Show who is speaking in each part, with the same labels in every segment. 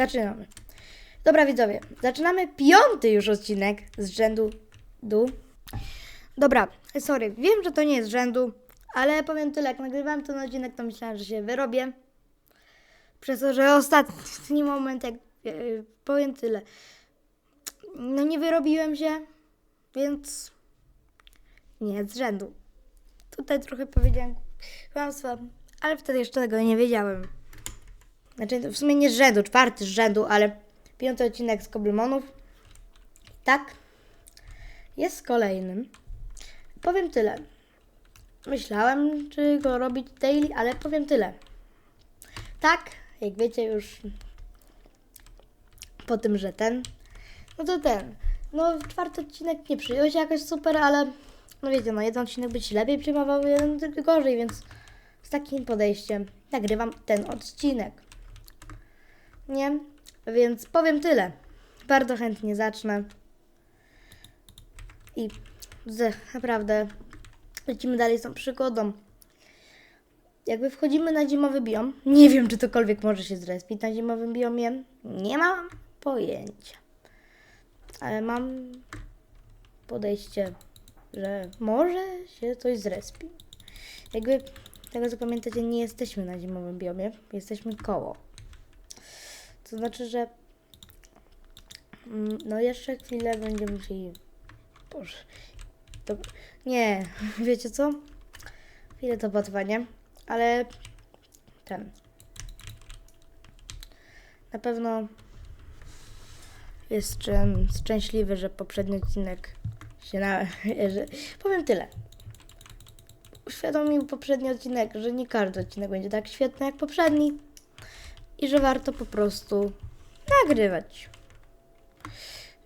Speaker 1: zaczynamy. Dobra widzowie, zaczynamy piąty już odcinek z rzędu du. Dobra, sorry, wiem, że to nie jest z rzędu, ale powiem tyle, jak nagrywałem ten odcinek, to myślałam, że się wyrobię. Przez to, że ostatni moment, jak yy, powiem tyle. No nie wyrobiłem się, więc nie z rzędu. Tutaj trochę powiedziałem kłamstwa, ale wtedy jeszcze tego nie wiedziałem. Znaczy, w sumie nie z rzędu, czwarty z rzędu, ale piąty odcinek z Koblemonów. Tak, jest kolejnym. Powiem tyle. Myślałem, czy go robić daily, ale powiem tyle. Tak, jak wiecie już po tym, że ten, no to ten. No, czwarty odcinek nie przyjął się jakoś super, ale no wiecie, no jeden odcinek by się lepiej przyjmował, jeden gorzej, więc z takim podejściem nagrywam ten odcinek. Nie? Więc powiem tyle. Bardzo chętnie zacznę. I naprawdę lecimy dalej z tą przygodą. Jakby wchodzimy na zimowy biom, nie wiem, czy tokolwiek może się zrespić na zimowym biomie. Nie mam pojęcia. Ale mam podejście, że może się coś zrespi. Jakby, tego co pamiętacie, nie jesteśmy na zimowym biomie, jesteśmy koło. To znaczy, że mm, no jeszcze chwilę będziemy musieli... Boże, to... Nie, wiecie co? Chwilę to potrwa, nie? Ale ten... Na pewno jestem szczęśliwy, że poprzedni odcinek się na... Że... Powiem tyle. Uświadomił poprzedni odcinek, że nie każdy odcinek będzie tak świetny jak poprzedni i że warto po prostu nagrywać.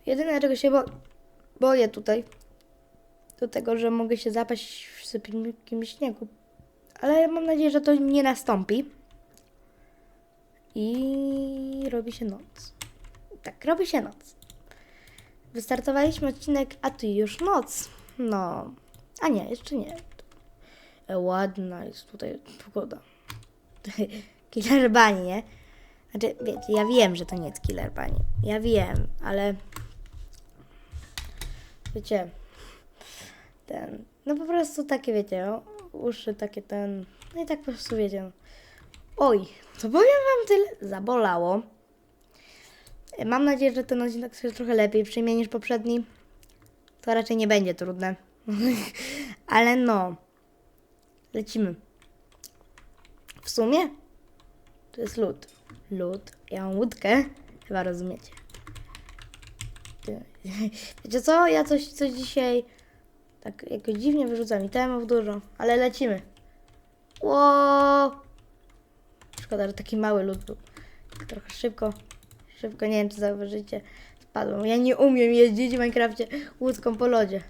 Speaker 1: Jedyne, czego się bo boję tutaj, do tego, że mogę się zapaść w sypkim śniegu. Ale mam nadzieję, że to nie nastąpi. I robi się noc. Tak, robi się noc. Wystartowaliśmy odcinek, a tu już noc. No, a nie, jeszcze nie. Ładna jest tutaj pogoda. Killer Bunny, nie? Znaczy, wiecie, ja wiem, że to nie jest Killer Bunny. Ja wiem, ale... Wiecie... Ten... No po prostu takie, wiecie, o, uszy takie ten... No i tak po prostu, wiecie, no. Oj, to powiem wam tyle. Zabolało. Mam nadzieję, że ten odcinek się trochę lepiej przyjmie niż poprzedni. To raczej nie będzie trudne. ale no... Lecimy. W sumie to jest lód. Lód. Ja mam łódkę. Chyba rozumiecie. Wiecie co? Ja coś, coś dzisiaj tak jakoś dziwnie wyrzucam i temów dużo, ale lecimy. Ło! Szkoda, że taki mały lód był. Tak trochę szybko, szybko, nie wiem czy zauważycie, spadłem. Ja nie umiem jeździć w Minecrafcie łódką po lodzie.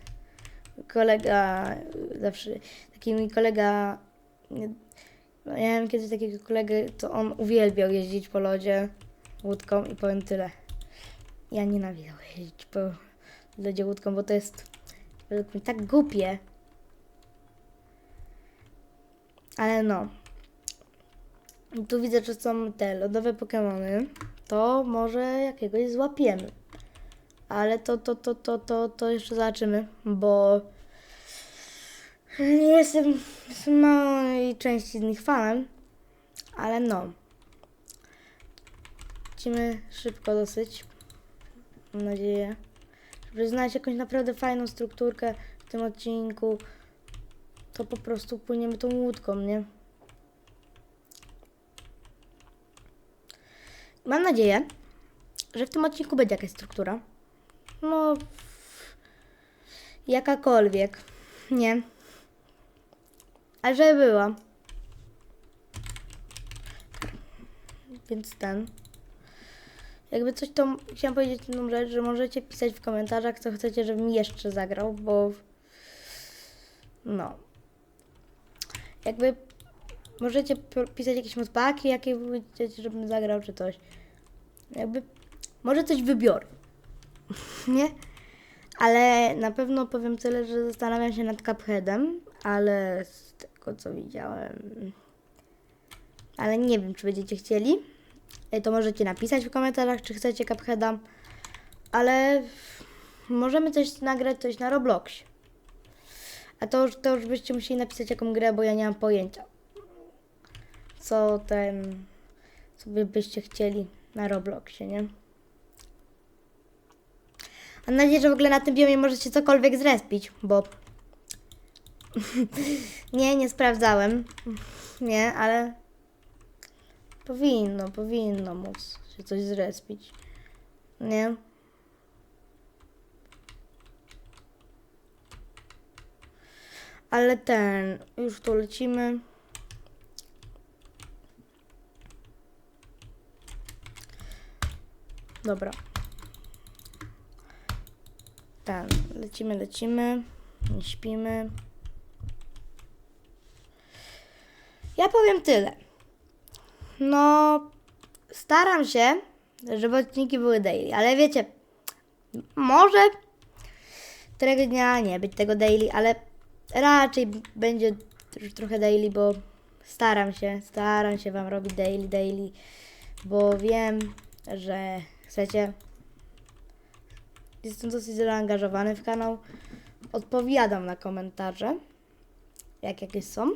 Speaker 1: Kolega zawsze, taki mój kolega ja miałem kiedyś takiego kolegę, to on uwielbiał jeździć po lodzie łódką i powiem tyle. Ja nienawidzę jeździć po lodzie łódką, bo to jest według mnie tak głupie. Ale no. Tu widzę, że są te lodowe Pokemony. To może jakiegoś złapiemy. Ale to, to, to, to, to, to jeszcze zobaczymy, bo nie jestem z małej części z nich fanem, ale no. Lecimy szybko dosyć. Mam nadzieję. Żeby znaleźć jakąś naprawdę fajną strukturkę w tym odcinku, to po prostu płyniemy tą łódką, nie? Mam nadzieję, że w tym odcinku będzie jakaś struktura. No, jakakolwiek. Nie. A żeby była. Więc ten. Jakby coś to chciałam powiedzieć jedną rzecz, że możecie pisać w komentarzach, co chcecie, żebym jeszcze zagrał, bo no. Jakby możecie pisać jakieś modpaki, jakie chcecie, żebym zagrał, czy coś. Jakby może coś wybiorę. Nie? Ale na pewno powiem tyle, że zastanawiam się nad Cupheadem, ale tego co widziałem. Ale nie wiem, czy będziecie chcieli. y, to możecie napisać w komentarzach, czy chcecie Cupheada. Ale możemy coś nagrać, coś na Robloxie. A to już, to już byście musieli napisać jaką grę, bo ja nie mam pojęcia. Co ten... Co byście chcieli na Robloxie, nie? Mam nadzieję, że w ogóle na tym biomie możecie cokolwiek zrespić, bo... nie, nie sprawdzałem. Nie, ale... Powinno, powinno móc się coś zrespić. Nie? Ale ten, już tu lecimy. Dobra. Ten, lecimy, lecimy. Nie śpimy. Ja powiem tyle. No, staram się, żeby odcinki były daily, ale wiecie, może którego dnia nie być tego daily, ale raczej będzie trochę daily, bo staram się, staram się Wam robić daily, daily, bo wiem, że chcecie. Jestem dosyć zaangażowany w kanał. Odpowiadam na komentarze, jak jakieś są.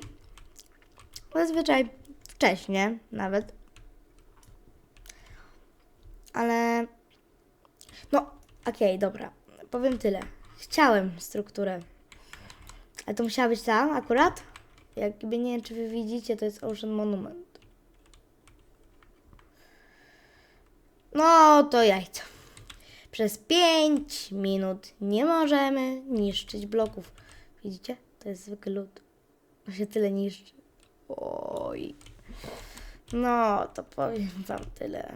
Speaker 1: Zazwyczaj wcześniej nawet. Ale no, okej, dobra. Powiem tyle. Chciałem strukturę. Ale to musiała być ta akurat. Jakby nie wiem, czy wy widzicie, to jest Ocean Monument. No to jajco. Przez 5 minut nie możemy niszczyć bloków. Widzicie? To jest zwykły lód. On się tyle niszczy. Oj. No, to powiem wam tyle.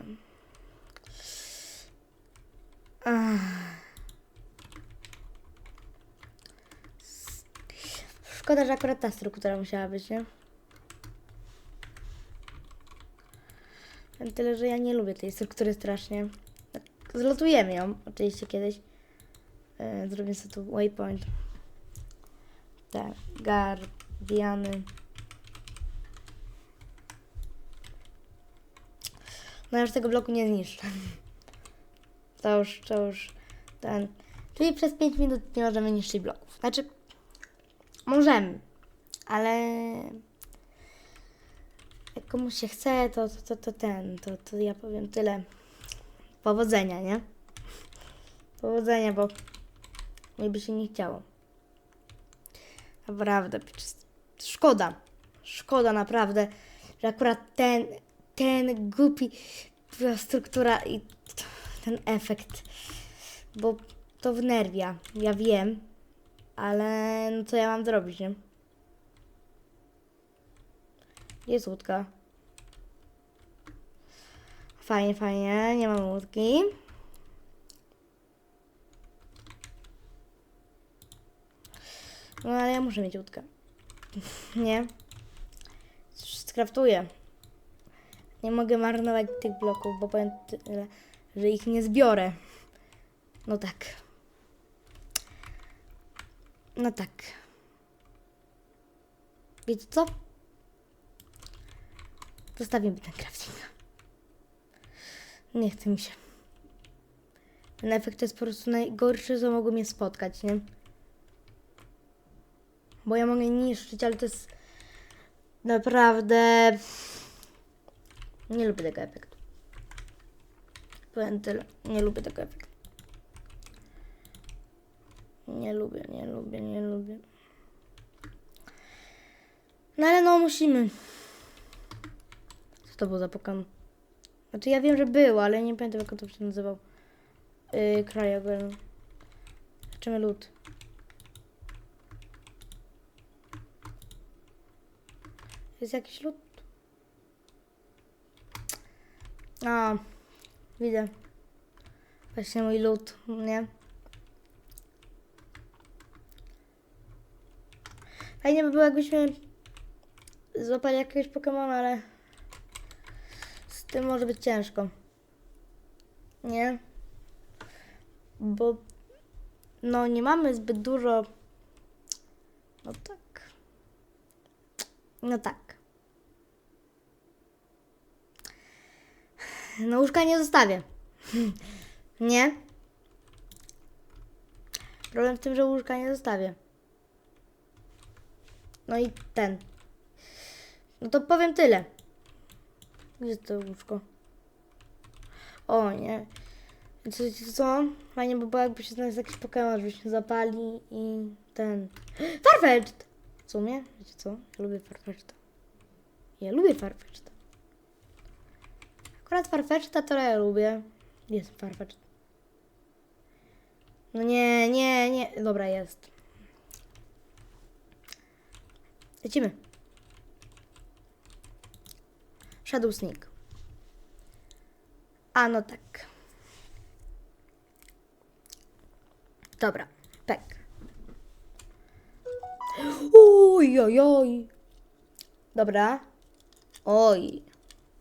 Speaker 1: Szkoda, że akurat ta struktura musiała być, nie? Tyle, że ja nie lubię tej struktury strasznie. Tak, Zlotujemy ją oczywiście kiedyś. E, zrobię sobie tu waypoint. Tak, guardiany. No już tego bloku nie zniszczę. To już, to już ten. Czyli przez 5 minut nie możemy niszczyć bloków. Znaczy, możemy, ale jak komuś się chce, to, to, to, to ten, to, to ja powiem tyle. Powodzenia, nie? Powodzenia, bo mi by się nie chciało. Naprawdę, szkoda. Szkoda naprawdę, że akurat ten, ten głupi struktura i ten efekt. Bo to wnerwia. Ja wiem. Ale no co ja mam zrobić, nie? Jest łódka. Fajnie, fajnie. Nie mam łódki. No ale ja muszę mieć łódkę. nie? Skraftuję. Nie mogę marnować tych bloków, bo powiem tyle, że ich nie zbiorę. No tak. No tak. Wiecie co? Zostawimy ten crafting. Nie chce mi się. Ten efekt jest po prostu najgorszy, co mogło mnie spotkać, nie? Bo ja mogę niszczyć, ale to jest naprawdę... Nie lubię tego efektu. Powiem tyle. Nie lubię tego efektu. Nie lubię, nie lubię, nie lubię. No ale no musimy. Co to był za Pokémon? Znaczy ja wiem, że był, ale nie pamiętam jak on to się nazywał. Yy. Zobaczymy lód. Jest jakiś lód? A, widzę. Właśnie mój lód, nie? Fajnie by było, jakbyśmy złapali jakiegoś Pokemona, ale z tym może być ciężko. Nie? Bo no nie mamy zbyt dużo. No tak. No tak. No łóżka nie zostawię. nie? Problem w tym, że łóżka nie zostawię. No i ten. No to powiem tyle. Gdzie to łóżko? O nie. Co, co? Fajnie by było, jakby się znalazł jakiś Pokémon, żebyśmy zapali i ten... Farfetch'd! W sumie, wiecie co? Ja lubię Farfetch'da. Ja lubię Farfetch'da. Akurat Farfetch'da to ja lubię. Jest Farfetch'd. No nie, nie, nie. Dobra, jest. Lecimy. Shadow Sneak. A no tak. Dobra, pek. Oj, oj, oj. Dobra. Oj.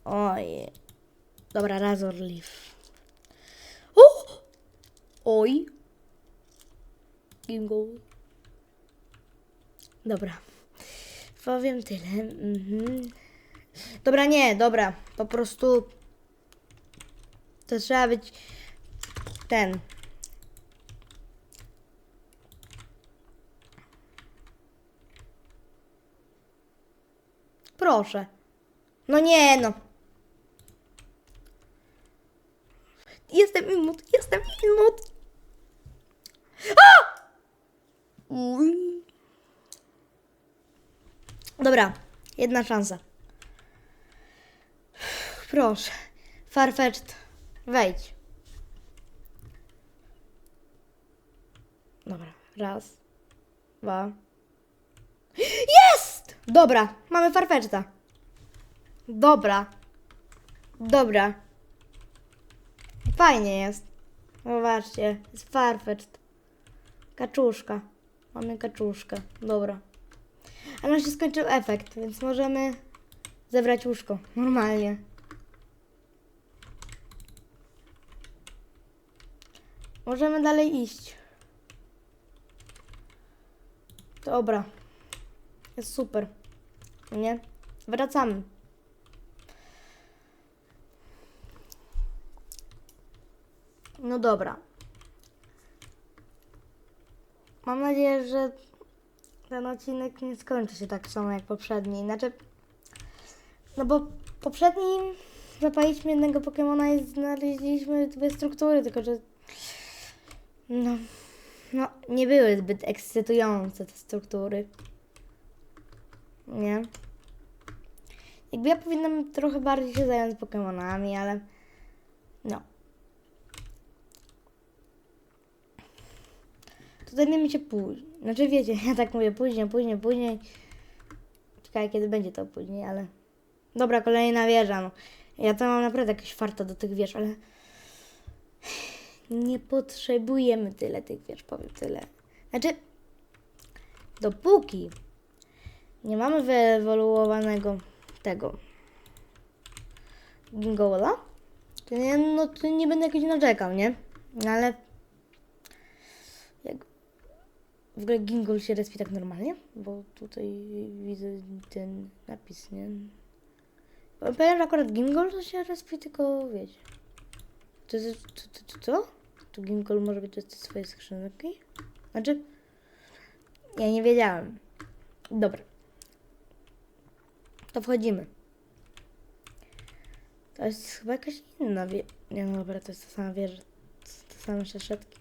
Speaker 1: Oj. Dobra, Razor Leaf. O! Oj. Gingo. Dobra. Powiem tyle. Mhm. Dobra, nie, dobra. Po prostu to trzeba być ten. Proszę. No nie, no. Jestem imut, jestem imut. A! Dobra, jedna szansa. Proszę. Farfetched. Wejdź. Dobra, raz, dwa. Jest! Dobra, mamy farfetchda. Dobra. Dobra. Fajnie jest. Zobaczcie, jest farfetched. Kaczuszka. Mamy kaczuszkę. Dobra. Ale nam się skończył efekt, więc możemy zebrać łóżko. Normalnie. Możemy dalej iść. Dobra. Jest super. Nie? Wracamy. No dobra. Mam nadzieję, że ten odcinek nie skończy się tak samo jak poprzedni. Znaczy, no bo poprzednim zapaliśmy jednego Pokemona i znaleźliśmy dwie struktury, tylko że no, no nie były zbyt ekscytujące te struktury. Nie? Jakby ja powinnam trochę bardziej się zająć Pokemonami, ale no. To zajmiemy się później. Znaczy wiecie, ja tak mówię później, później, później. Ciekawe kiedy będzie to później, ale... Dobra, kolejna wieża, no. Ja to mam naprawdę jakieś farta do tych wież, ale... Nie potrzebujemy tyle tych wież, powiem tyle. Znaczy... Dopóki nie mamy wyewoluowanego tego Gingola, to nie, no, to nie będę jakoś narzekał, nie? No ale jak w ogóle Gingol się respi tak normalnie, bo tutaj widzę ten napis, nie? Bo Powiem, że akurat Gingol to się respi tylko, wiecie. To to, to, to, co? Tu Gingol może być te swoje skrzynki? Znaczy, ja nie wiedziałem. Dobra. To wchodzimy. To jest chyba jakaś inna wie... Nie no dobra, to jest ta sama wieża. To same szaszetki.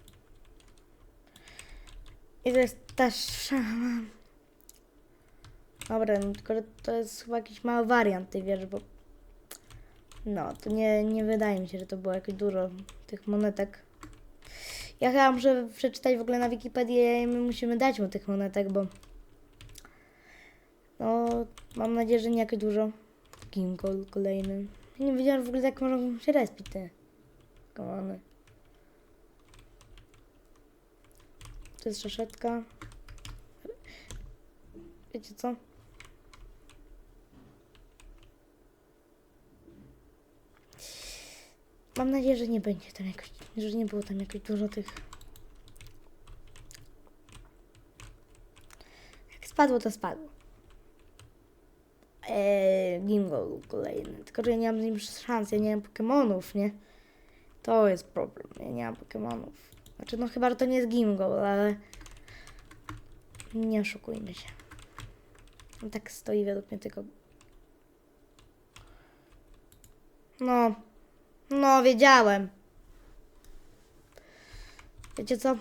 Speaker 1: I to jest ta sama... Dobra, no tylko to jest chyba jakiś mały wariant tej wieży, bo... No, to nie, nie wydaje mi się, że to było jakieś dużo tych monetek. Ja chyba muszę przeczytać w ogóle na Wikipedii i my musimy dać mu tych monetek, bo... No, mam nadzieję, że nie jakoś dużo. Ginkol kolejny. Ja nie wiedziałam w ogóle, jak mogą się respić te komony. To jest szaszetka. Wiecie co? Mam nadzieję, że nie będzie tam jakoś, że nie było tam jakoś dużo tych. Jak spadło, to spadło. Eee, Gingol kolejny. Tylko, że ja nie mam z nim szans, ja nie mam Pokemonów, nie? To jest problem, ja nie mam Pokemonów. Znaczy, no chyba, że to nie jest Gingol, ale... Nie oszukujmy się. On tak stoi według mnie tylko... No. No, wiedziałem. Wiecie co?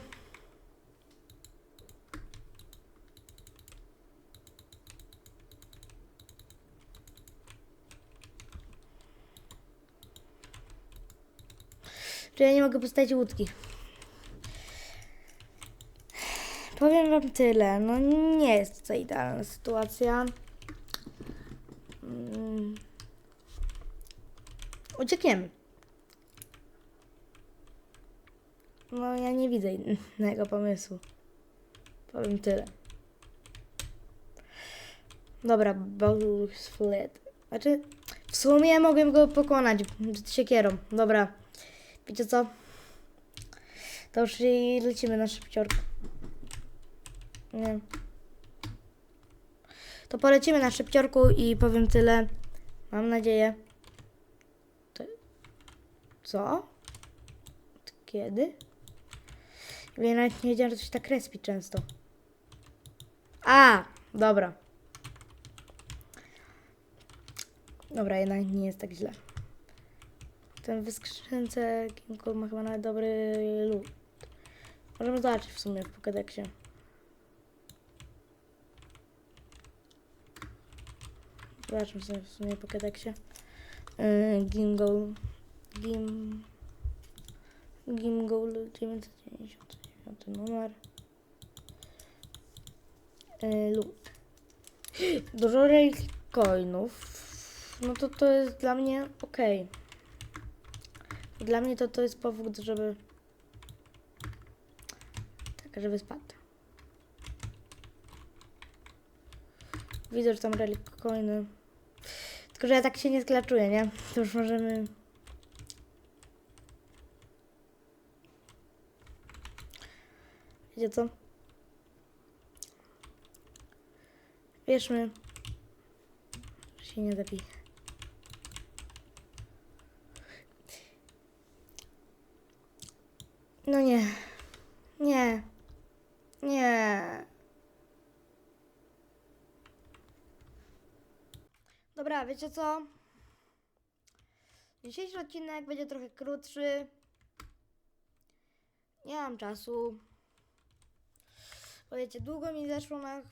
Speaker 1: Że ja nie mogę postawić łódki. Powiem wam tyle. No nie jest to idealna sytuacja. Mm. Uciekniemy. No ja nie widzę innego pomysłu. Powiem tyle. Dobra, Bowl's Flat. Znaczy, w sumie mogłem go pokonać siekierą. Dobra. Wiecie co? To już lecimy na szybciorku. Nie. To polecimy na szybciorku i powiem tyle. Mam nadzieję. To... Co? Kiedy? Ja nawet nie wiedziałem, że to się tak respi często. A, dobra. Dobra, jednak nie jest tak źle. Ten w skrzynce Kimco ma chyba nawet dobry lód. Możemy zobaczyć w sumie w Pokédexie. Zobaczmy sobie w sumie w Pokédexie. Yy, Gimgol. Gim... Gimgol 999 numer. Yy, lód. Dużo coinów. No to to jest dla mnie okej. Dla mnie to, to jest powód, żeby... Tak, żeby spadł. Widzę, że tam relic coiny. Tylko, że ja tak się nie sklaczuję, nie? To już możemy... Wiecie co? Wierzmy, że się nie zabije. No nie. Nie. Nie. Dobra, wiecie co? Dzisiejszy odcinek będzie trochę krótszy. Nie mam czasu. Bo wiecie, długo mi zeszło na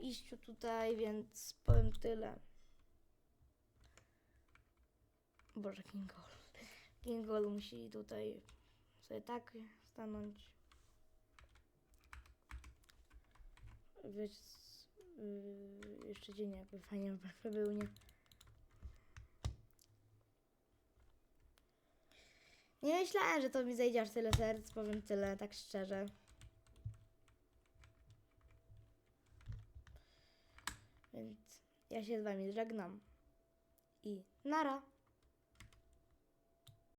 Speaker 1: iściu tutaj, więc powiem tyle. Boże, Kingol. Kingol musi tutaj sobie tak stanąć. Wiesz, yy, jeszcze dzień jakby fajnie by był, nie? Nie myślałem, że to mi zejdzie aż tyle serc, powiem tyle, tak szczerze. Więc ja się z wami żegnam. I nara.